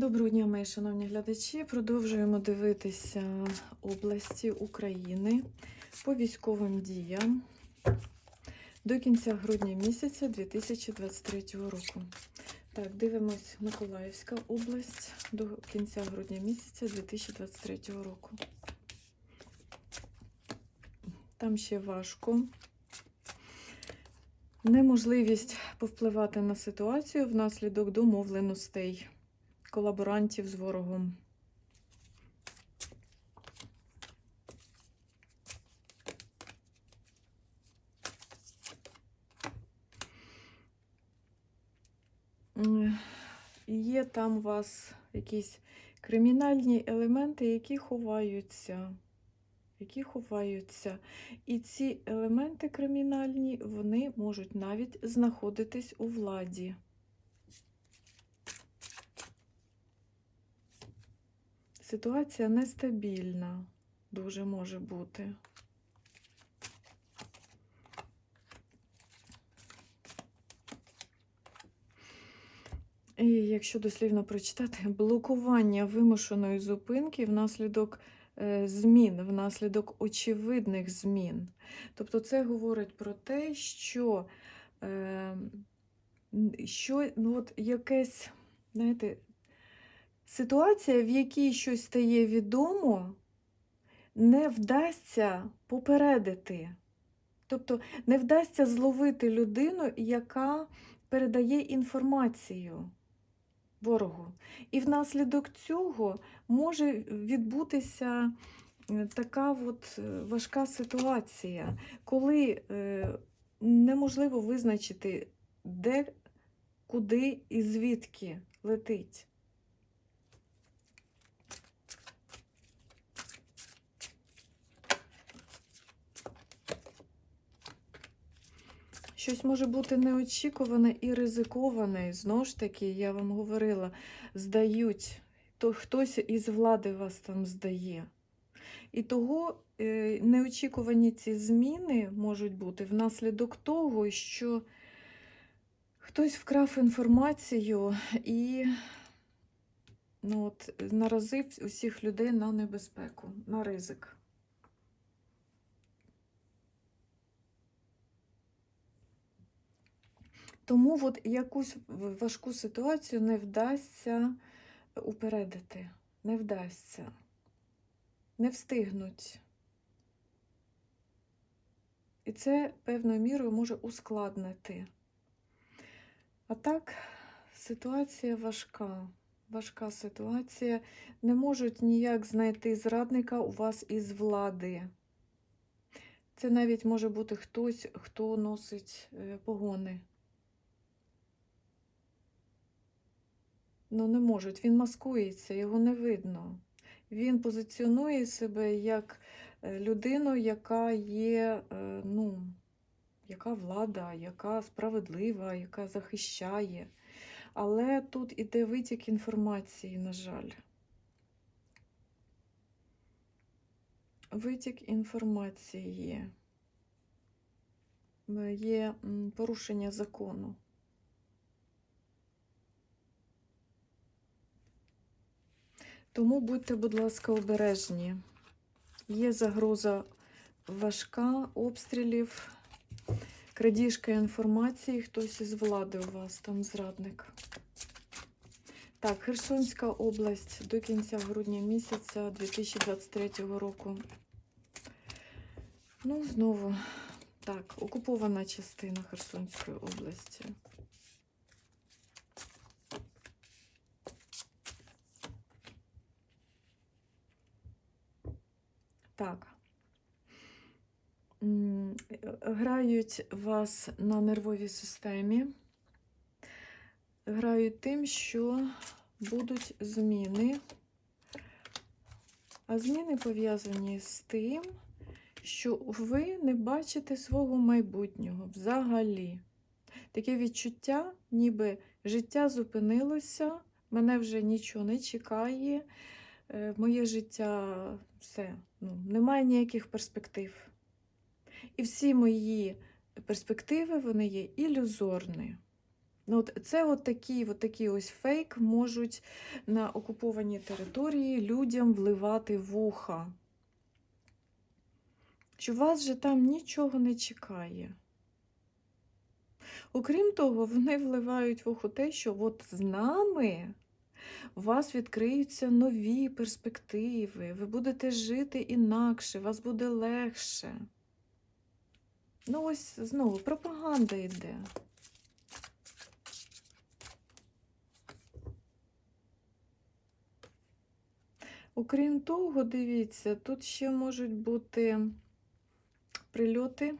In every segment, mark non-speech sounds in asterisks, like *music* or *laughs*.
Доброго дня, мої шановні глядачі. Продовжуємо дивитися області України по військовим діям до кінця грудня місяця 2023 року. Так, дивимось Миколаївська область до кінця грудня місяця 2023 року. Там ще важко. Неможливість повпливати на ситуацію внаслідок домовленостей колаборантів з ворогом. Є там у вас якісь кримінальні елементи, які ховаються. Які ховаються. І ці елементи кримінальні, вони можуть навіть знаходитись у владі. Ситуація нестабільна, дуже може бути. І якщо дослівно прочитати, блокування вимушеної зупинки внаслідок е, змін, внаслідок очевидних змін. Тобто це говорить про те, що, е, що ну, от якесь, знаєте, ситуація, в якій щось стає відомо, не вдасться попередити. Тобто не вдасться зловити людину, яка передає інформацію ворогу. І внаслідок цього може відбутися е, така от е, важка ситуація, коли е, неможливо визначити, де, куди і звідки летить. Щось може бути неочікуване і ризиковане. Знову ж таки, я вам говорила, здають, то хтось із влади вас там здає. І того е, неочікувані ці зміни можуть бути внаслідок того, що хтось вкрав інформацію і ну, от, наразив усіх людей на небезпеку, на ризик. Тому от якусь важку ситуацію не вдасться упередити, не вдасться, не встигнуть. І це певною мірою може ускладнити. А так, ситуація важка. Важка ситуація. Не можуть ніяк знайти зрадника у вас із влади. Це навіть може бути хтось, хто носить е, погони. Ну, не можуть. Він маскується, його не видно. Він позиціонує себе як е, людину, яка є, е, ну, яка влада, яка справедлива, яка захищає. Але тут іде витік інформації, на жаль. Витік інформації. Е, Є порушення закону. Тому будьте, будь ласка, обережні. Є загроза важка обстрілів, крадіжка інформації, хтось із влади у вас там зрадник. Так, Херсонська область до кінця грудня місяця 2023 року. Ну, знову, так, окупована частина Херсонської області. Так. Грають вас на нервовій системі. Грають тим, що будуть зміни. А зміни пов'язані з тим, що ви не бачите свого майбутнього взагалі. Таке відчуття, ніби життя зупинилося, мене вже нічого не чекає, е, моє життя все, ну, немає ніяких перспектив. І всі мої перспективи вони є ілюзорні. Ну, от це от такі, от такі ось фейк можуть на окупованій території людям вливати вуха. Що вас же там нічого не чекає. Окрім того, вони вливають в ухо те, що от з нами у вас відкриються нові перспективи, ви будете жити інакше, вас буде легше. Ну, ось знову пропаганда йде. Окрім того, дивіться, тут ще можуть бути прильоти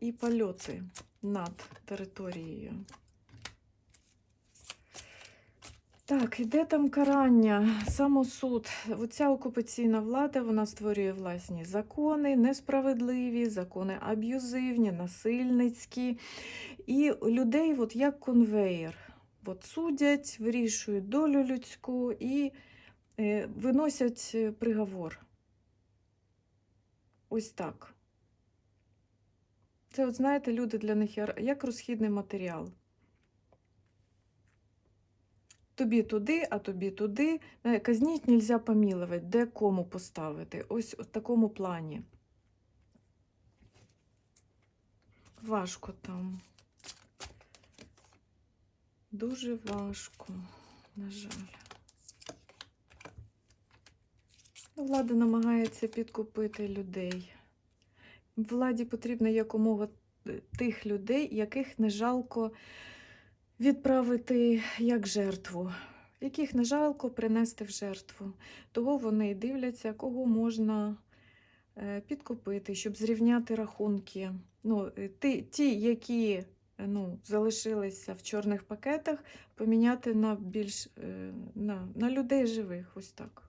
і польоти над територією. Так, іде там карання, самосуд. Оця окупаційна влада вона створює власні закони, несправедливі, закони аб'юзивні, насильницькі. І людей, от як конвейер, от судять, вирішують долю людську і е, виносять е, приговор. Ось так. Це, от знаєте, люди для них як- як розхідний матеріал. Тобі туди, а тобі туди. Е, Казніть нельзя помілувати, де кому поставити. Ось в такому плані. Важко там. Дуже важко, на жаль. Ну, Влада намагається підкупити людей. Владі потрібно якомога е, тих людей, яких не жалко відправити як жертву, яких не жалко принести в жертву. Того вони дивляться, кого можна е, підкупити, щоб зрівняти рахунки. Ну, е, ті, ті, які е, ну, залишилися в чорних пакетах, поміняти на більш на, на людей живих. Ось так.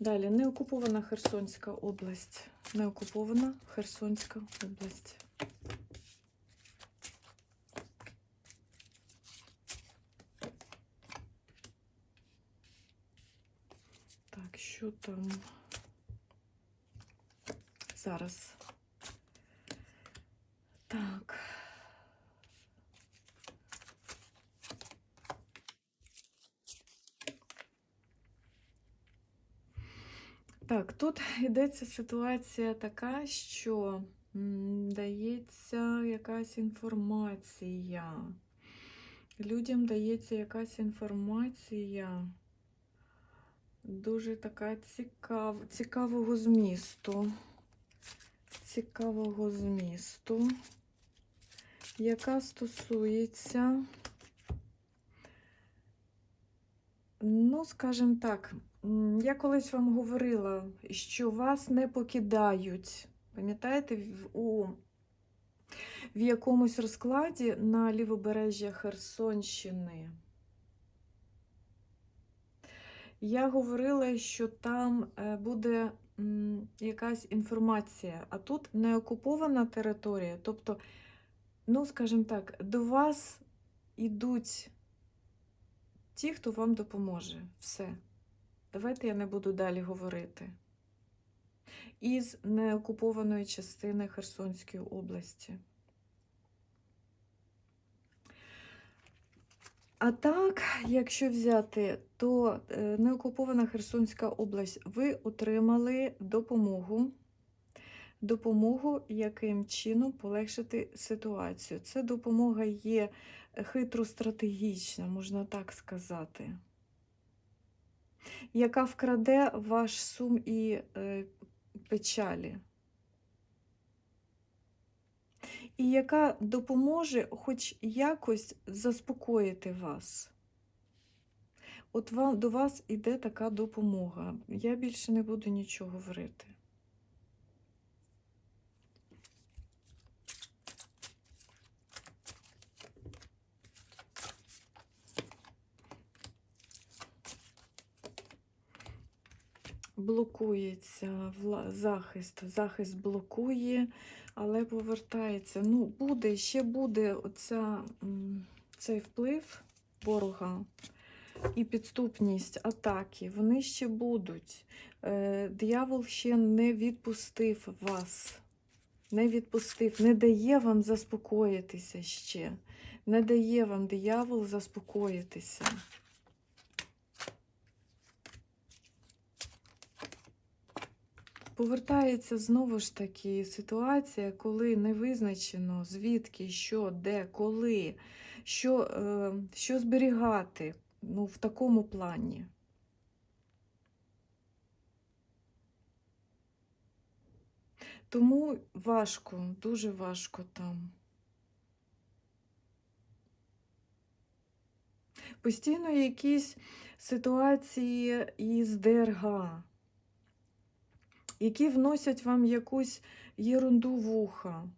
Далі неокупована Херсонська область. Неокупована Херсонська область. Так, що там? Зараз. Так. Так, тут *laughs* йдеться ситуація така, що дається якась інформація. Людям дається якась інформація дуже така цікав, цікавого змісту. Цікавого змісту, яка стосується, ну, скажімо так, Я колись вам говорила, що вас не покидають. Пам'ятаєте, в- у, в якомусь розкладі на лівобережжя Херсонщини. Я говорила, що там е, буде якась інформація, а тут не окупована територія. Тобто, ну, скажімо так, до вас йдуть ті, хто вам допоможе. Все. Давайте я не буду далі говорити. Із неокупованої частини Херсонської області. А так, якщо взяти, то е, неокупована Херсонська область, ви отримали допомогу. Допомогу, яким чином полегшити ситуацію. Це допомога є хитро-стратегічна, можна так сказати яка вкраде ваш сум і е, печалі. І яка допоможе хоч якось заспокоїти вас. От вам, до вас іде така допомога. Я більше не буду нічого говорити. Блокується захист. Захист блокує, але повертається. Ну, буде, ще буде оця, цей вплив ворога. і підступність, атаки, вони ще будуть. Е, Диявол ще не відпустив вас, не відпустив, не дає вам заспокоїтися ще. Не дає вам диявол заспокоїтися. Повертається знову ж таки ситуація, коли не визначено звідки, що, де, коли, що, е, що зберігати ну, в такому плані. Тому важко, дуже важко там. Постійно якісь ситуації із ДРГ, які вносять вам якусь єрунду в ухо.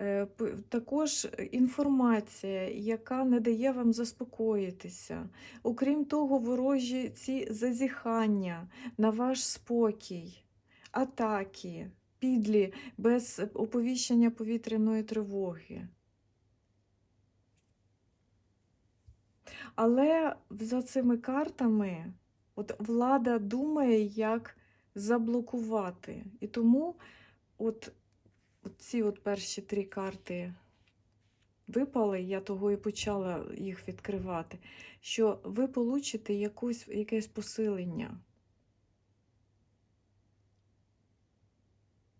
Е, Також інформація, яка не дає вам заспокоїтися. Окрім того, ворожі ці зазіхання на ваш спокій, атаки, підлі без оповіщення повітряної тривоги. Але за цими картами от влада думає, як заблокувати. І тому от, ці от перші три карти випали, я того і почала їх відкривати, що ви получите якусь, якесь посилення.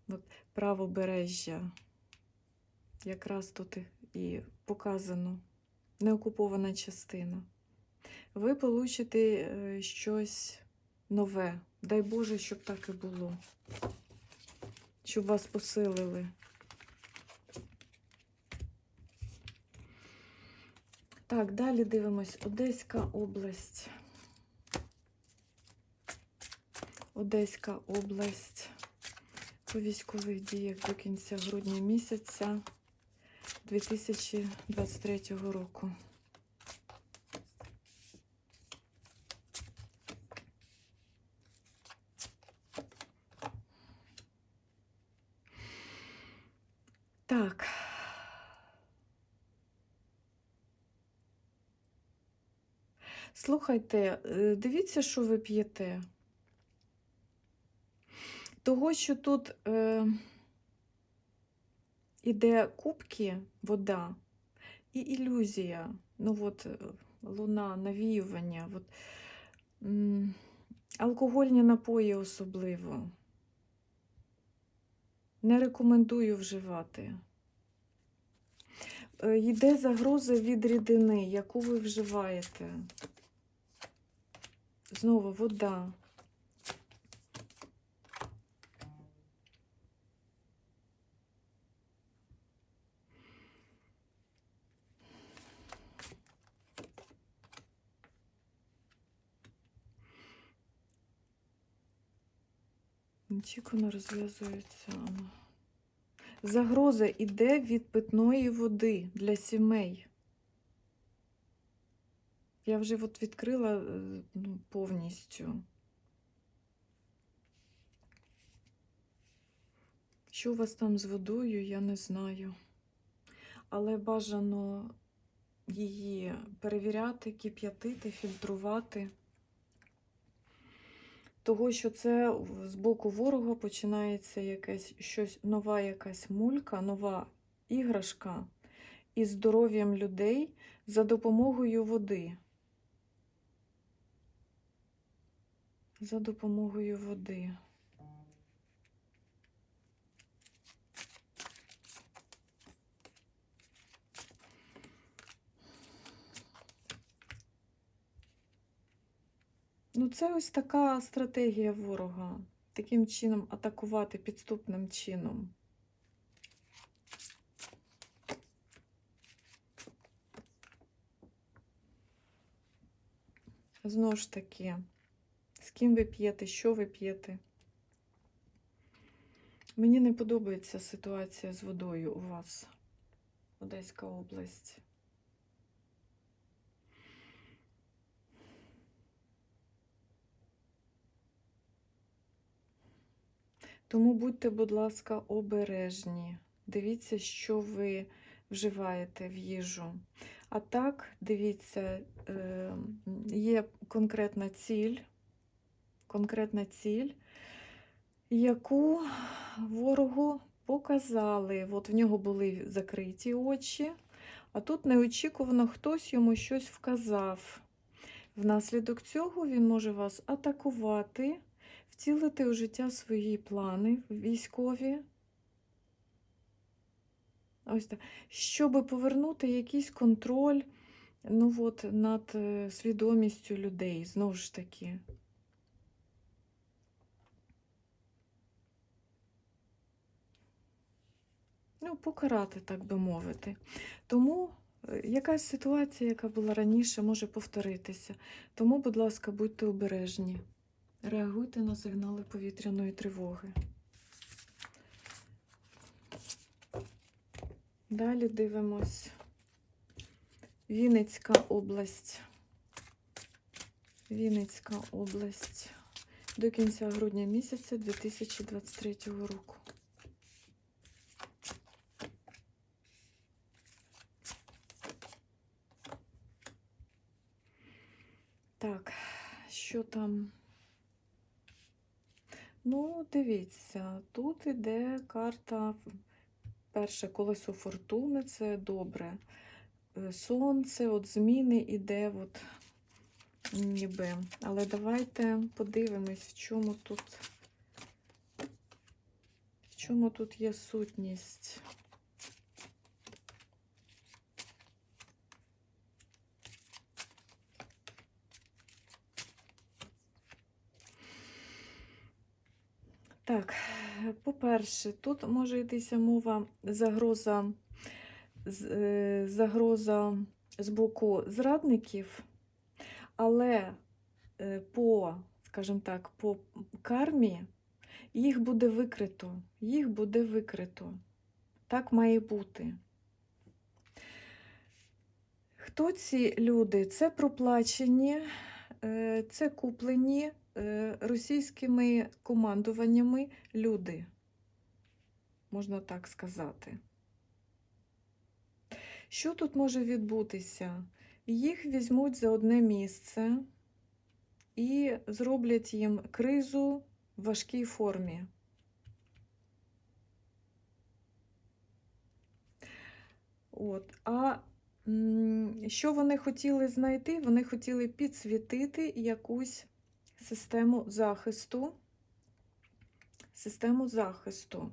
От правобережжя. Якраз тут і- і показано неокупована частина. Ви получите е, щось нове. Дай Боже, щоб так і було. Щоб вас посилили. Так, далі дивимось. Одеська область. Одеська область по військових діях до кінця грудня місяця 2023 року. Так. Слухайте, е, дивіться, що ви п'єте. Того, що тут е, іде кубки, вода і ілюзія. Ну от е, луна, навіювання. От, м, алкогольні напої особливо. Не рекомендую вживати. Е, Йде загроза від рідини, яку ви вживаєте. Знову вода. Очікувано розв'язується. Загроза іде від питної води для сімей. Я вже от відкрила е, ну, повністю. Що у вас там з водою, я не знаю. Але бажано її перевіряти, кип'ятити, фільтрувати. Того, що це з боку ворога починається якесь щось, нова якась мулька, нова іграшка із здоров'ям людей за допомогою води. За допомогою води. Ну, це ось така стратегія ворога. Таким чином атакувати підступним чином. Знову ж таки, ким ви п'єте, що ви п'єте? Мені не подобається ситуація з водою у вас, Одеська область. Тому будьте, будь ласка, обережні. Дивіться, що ви вживаєте в їжу. А так, дивіться, е, є конкретна ціль, конкретна ціль, яку ворогу показали. От в нього були закриті очі, а тут неочікувано хтось йому щось вказав. Внаслідок цього він може вас атакувати, втілити у життя свої плани військові. Ось так. Щоб повернути якийсь контроль ну от, над е, свідомістю людей, знову ж таки. Ну, покарати, так би мовити. Тому е, якась ситуація, яка була раніше, може повторитися. Тому, будь ласка, будьте обережні. Реагуйте на сигнали повітряної тривоги. Далі дивимось. Вінницька область. Вінницька область до кінця грудня місяця 2023 року. Так, що там? Ну, дивіться, тут іде карта перше колесо фортуни, це добре. Е, Сонце, от зміни іде, от ніби. Але давайте подивимось, в чому тут, в чому тут є сутність. Так, по-перше, тут може йтися мова загроза, е, загроза з боку зрадників, але е, по, скажімо так, по кармі їх буде викрито. Їх буде викрито. Так має бути. Хто ці люди? Це проплачені, е, це куплені російськими командуваннями люди, можна так сказати. Що тут може відбутися? Їх візьмуть за одне місце і зроблять їм кризу в важкій формі. От. А що вони хотіли знайти? Вони хотіли підсвітити якусь систему захисту. Систему захисту.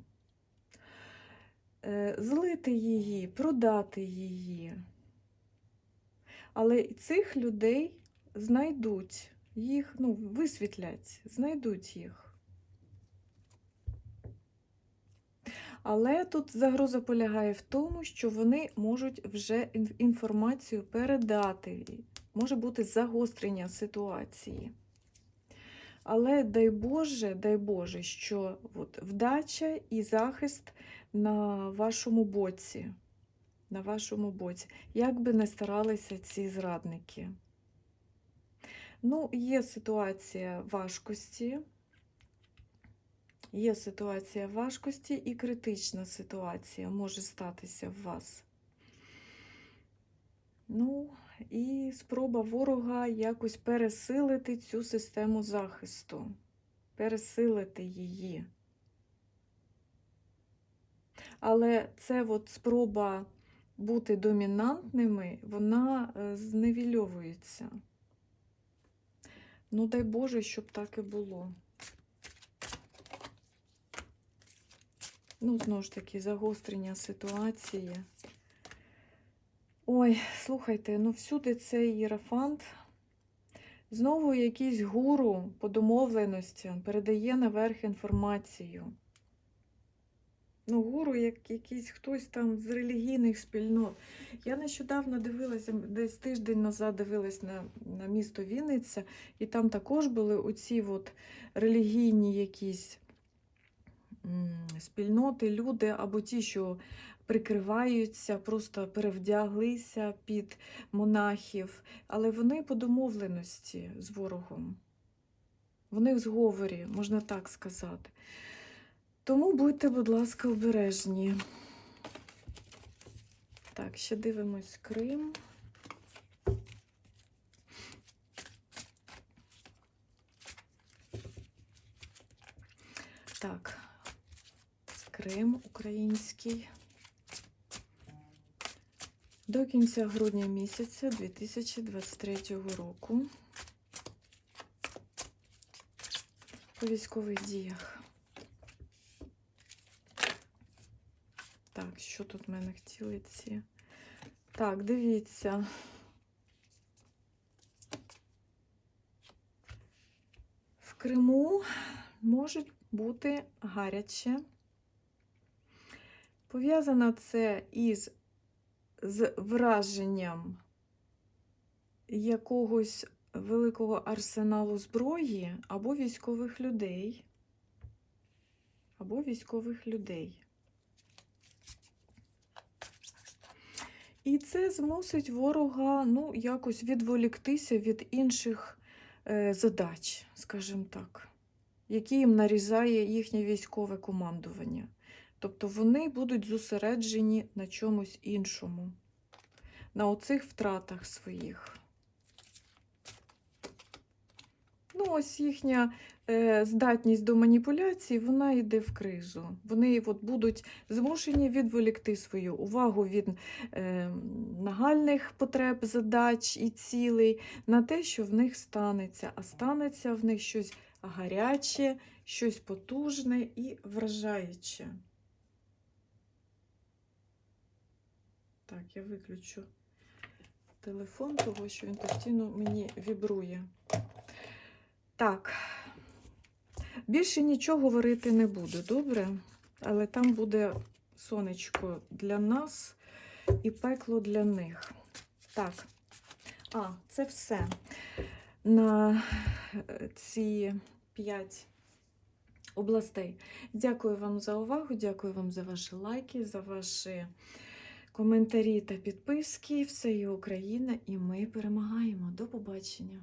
Е, Злити її, продати її. Але цих людей знайдуть, їх ну, висвітлять, знайдуть їх. Але тут загроза полягає в тому, що вони можуть вже інформацію передати. Може бути загострення ситуації. Але дай Боже, дай Боже, що от вдача і захист на вашому боці. На вашому боці. Як би не старалися ці зрадники. Ну, є ситуація важкості. Є ситуація важкості і критична ситуація може статися в вас. Ну, і спроба ворога якось пересилити цю систему захисту, пересилити її. Але це от спроба бути домінантними, вона е, зневільовується. Ну, дай Боже, щоб так і було. Ну, знову ж таки, загострення ситуації. Ой, слухайте, ну всюди цей єрафант. Знову якийсь гуру по домовленостям передає наверх інформацію. Ну, гуру, як якийсь хтось там з релігійних спільнот. Я нещодавно дивилася, десь тиждень назад дивилась на, на місто Вінниця, і там також були оці от релігійні якісь м, спільноти, люди, або ті, що прикриваються, просто перевдяглися під монахів, але вони по домовленості з ворогом. Вони в зговорі, можна так сказати. Тому будьте, будь ласка, обережні. Так, ще дивимось Крим. Так, Крим український. До кінця грудня місяця 2023 року. По військових діях. Так, що тут в мене хотіли ці? Так, дивіться. В Криму можуть бути гаряче. Пов'язано це із з враженням якогось великого арсеналу зброї або військових людей. Або військових людей. І це змусить ворога ну, якось відволіктися від інших е, задач, скажімо так, які їм нарізає їхнє військове командування. Тобто вони будуть зосереджені на чомусь іншому, на оцих втратах своїх. Ну, ось їхня е, здатність до маніпуляцій, вона йде в кризу. Вони от будуть змушені відволікти свою увагу від е, нагальних потреб, задач і цілей на те, що в них станеться, а станеться в них щось гаряче, щось потужне і вражаюче. Так, я виключу телефон, того що він постійно мені вібрує. Так, більше нічого говорити не буду, добре? Але там буде сонечко для нас і пекло для них. Так, а, це все на е, ці п'ять областей. Дякую вам за увагу, дякую вам за ваші лайки, за ваші коментарі та підписки. Все є Україна, і ми перемагаємо. До побачення!